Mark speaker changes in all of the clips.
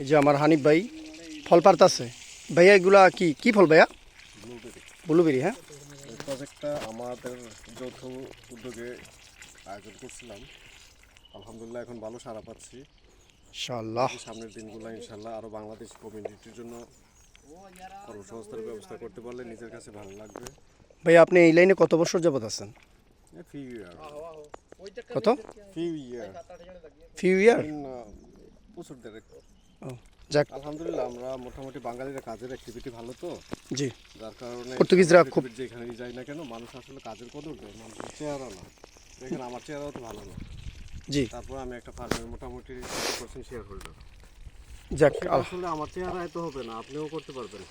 Speaker 1: এই যে আমার হানিফ ভাই ফল পারতাছে। ভাইয়া এগুলা কি কি ফল ভাইয়া?
Speaker 2: ব্লুবেরি
Speaker 1: হ্যাঁ?
Speaker 2: এই প্রজেক্টটা আমাদের যৌথ উদ্যোগে আয়োজন করছিলাম। আলহামদুলিল্লাহ এখন ভালো সারা পাচ্ছি।
Speaker 1: ইনশাআল্লাহ।
Speaker 2: সামনের দিনগুলো ইনশাল্লাহ আরও বাংলাদেশ কমিউনিটির জন্য কর্মসংস্থানের ব্যবস্থা করতে পারলে নিজের কাছে ভালো লাগবে।
Speaker 1: ভাইয়া আপনি এই লাইনে কত বছর যাবত আছেন? কত?
Speaker 2: ফিউ ইয়ার
Speaker 1: ফিউ ইয়ার
Speaker 2: দেড়েক।
Speaker 1: যাক।
Speaker 2: আলহামদুলিল্লাহ আমরা মোটামুটি বাঙালিরা কাজের অ্যাক্টিভিটি ভালো তো।
Speaker 1: জি।
Speaker 2: যার কারণে
Speaker 1: পর্তুগিজরা খুব-
Speaker 2: যেখানেই যাই না কেন মানুষ আসলে কাজের কদর দেয় মানুষের চেহারা না। দেখেন আমার চেহারাও তো ভালো না।
Speaker 1: জি।
Speaker 2: তারপর আমি একটা ফার্মের মোটামুটি পার্সেন্ট শেয়ার হোল্ডার
Speaker 1: যাক
Speaker 2: আসলে আমার চেহারা এত হবে না আপনিও করতে পারবেন।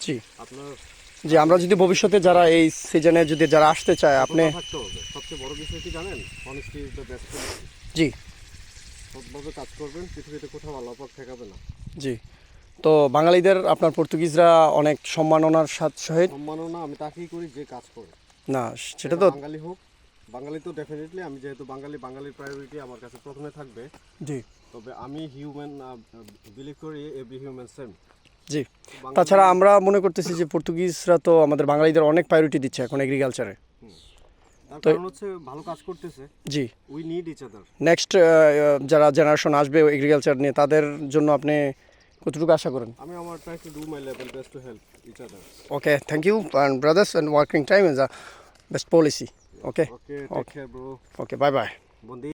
Speaker 1: জি।
Speaker 2: আপনার
Speaker 1: জি আমরা যদি ভবিষ্যতে যারা এই সিজনে যদি যারা আসতে চায় আপনি
Speaker 2: সবচেয়ে বড় বিষয় কি জানেন? অনেস্টি ইজ দ্য বেস্ট
Speaker 1: জি।
Speaker 2: সৎভাবে কাজ করবেন পৃথিবীতে কোথাও আল্লাহ পাক ঠেকাবে না।
Speaker 1: জি। তো বাঙালিদের আপনার পর্তুগিজরা অনেক সম্মাননার সাথে সহিত
Speaker 2: সম্মাননা আমি তাকেই করি যে কাজ করে।
Speaker 1: না সেটা তো
Speaker 2: বাঙালি হোক বাঙালি তো ডেফিনেটলি আমি যেহেতু বাঙালি বাঙালির প্রায়োরিটি আমার কাছে প্রথমে থাকবে।
Speaker 1: জি।
Speaker 2: তবে আমি হিউম্যান বিলিভ করি এভরি হিউম্যান সেম
Speaker 1: জি। তাছাড়া আমরা মনে করতেছি যে পর্তুগিজরা তো আমাদের বাঙালিদের অনেক প্রায়োরিটি দিচ্ছে এখন এগ্রিকালচারে
Speaker 2: তার হচ্ছে ভালো কাজ করতেছে।
Speaker 1: জি।
Speaker 2: We need each other
Speaker 1: next যারা জেনারেশন আসবে এগ্রিকালচার নিয়ে তাদের জন্য আপনি কতটুকু আশা করেন?
Speaker 2: আমি আমার try to do my level best to help each other
Speaker 1: okay thank you and brothers and working time is a best policy okay
Speaker 2: okay take bro
Speaker 1: okay bye bye
Speaker 2: বন্দি